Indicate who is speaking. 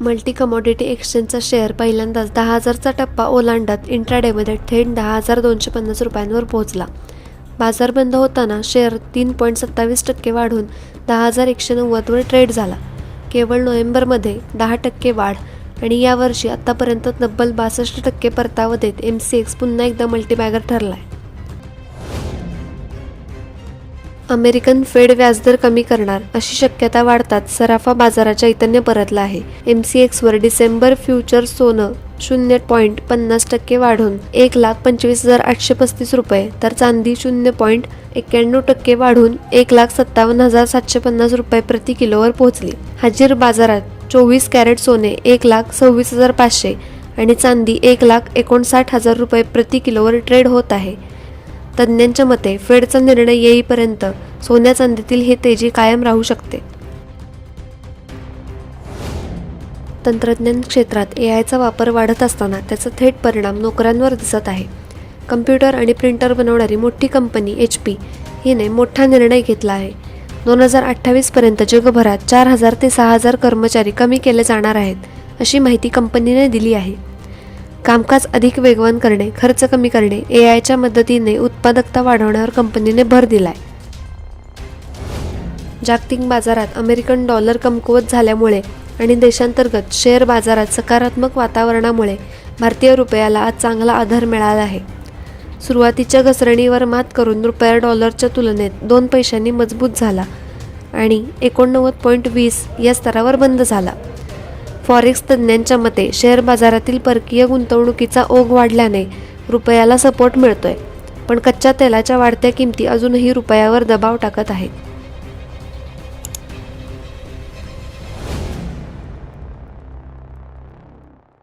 Speaker 1: Multi commodity एक्सचेंजचा share पहिल्यांदाच दहा हजारचा टप्पा ओलांडत इंट्राडेमध्ये थेट दहा हजार दोनशे पन्नास रुपयांवर पोहोचला. बाजार बंद होताना शेअर तीन पॉईंट सत्तावीस टक्के वाढून दहा हजार एकशे नव्वदवर ट्रेड झाला. केवळ नोव्हेंबरमध्ये दहा टक्के वाढ आणि यावर्षी आत्तापर्यंत तब्बल बासष्ट टक्के परतावा देत एम सी एक्स पुन्हा एकदा मल्टीबॅगर ठरला आहे अमेरिकन फेड व्याजदर कमी करणार अशी शक्यता वाढतात सराफा बाजाराच्या चैतन्य परतला आहे. एम सी एक्सवर डिसेंबर फ्युचर सोनं शून्य पॉईंट पन्नास टक्के वाढून एक लाख पंचवीस हजार आठशे पस्तीस रुपये तर चांदी शून्य पॉईंट एक्क्याण्णव टक्के वाढून एक लाख सत्तावन्न हजार सातशे पन्नास रुपये प्रति किलोवर पोहोचली. हाजीर बाजारात चोवीस कॅरेट सोने एक लाख सव्वीस हजार पाचशे आणि चांदी एक लाख एकोणसाठ हजार रुपये प्रति किलोवर ट्रेड होत आहे. तज्ज्ञांच्या मते फेडचा निर्णय येईपर्यंत सोन्या चांदीतील ही तेजी कायम राहू शकते. तंत्रज्ञान क्षेत्रात ए आयचा वापर वाढत असताना त्याचा थेट परिणाम नोकऱ्यांवर दिसत आहे. कम्प्युटर आणि प्रिंटर बनवणारी मोठी कंपनी एच पी हिने मोठा निर्णय घेतला आहे. दोन हजार अठ्ठावीसपर्यंत जगभरात चार हजार ते सहा हजार कर्मचारी कमी केले जाणार आहेत अशी माहिती कंपनीने दिली आहे. कामकाज अधिक वेगवान करणे खर्च कमी करणे ए आयच्या मदतीने उत्पादकता वाढवण्यावर कंपनीने भर दिलाय. जागतिक बाजारात अमेरिकन डॉलर कमकुवत झाल्यामुळे आणि देशांतर्गत शेअर बाजारात सकारात्मक वातावरणामुळे भारतीय रुपयाला आज चांगला आधार मिळाला आहे. सुरुवातीच्या घसरणीवर मात करून रुपया डॉलरच्या तुलनेत दोन पैशांनी मजबूत झाला आणि एकोणनव्वद पॉईंट वीस या स्तरावर बंद झाला. फॉरेक्स तज्ज्ञांच्या मते शेअर बाजारातील परकीय गुंतवणुकीचा ओघ वाढल्याने रुपयाला सपोर्ट मिळतोय. पण कच्च्या तेलाच्या वाढत्या किमती अजूनही रुपयावर दबाव टाकत आहेत.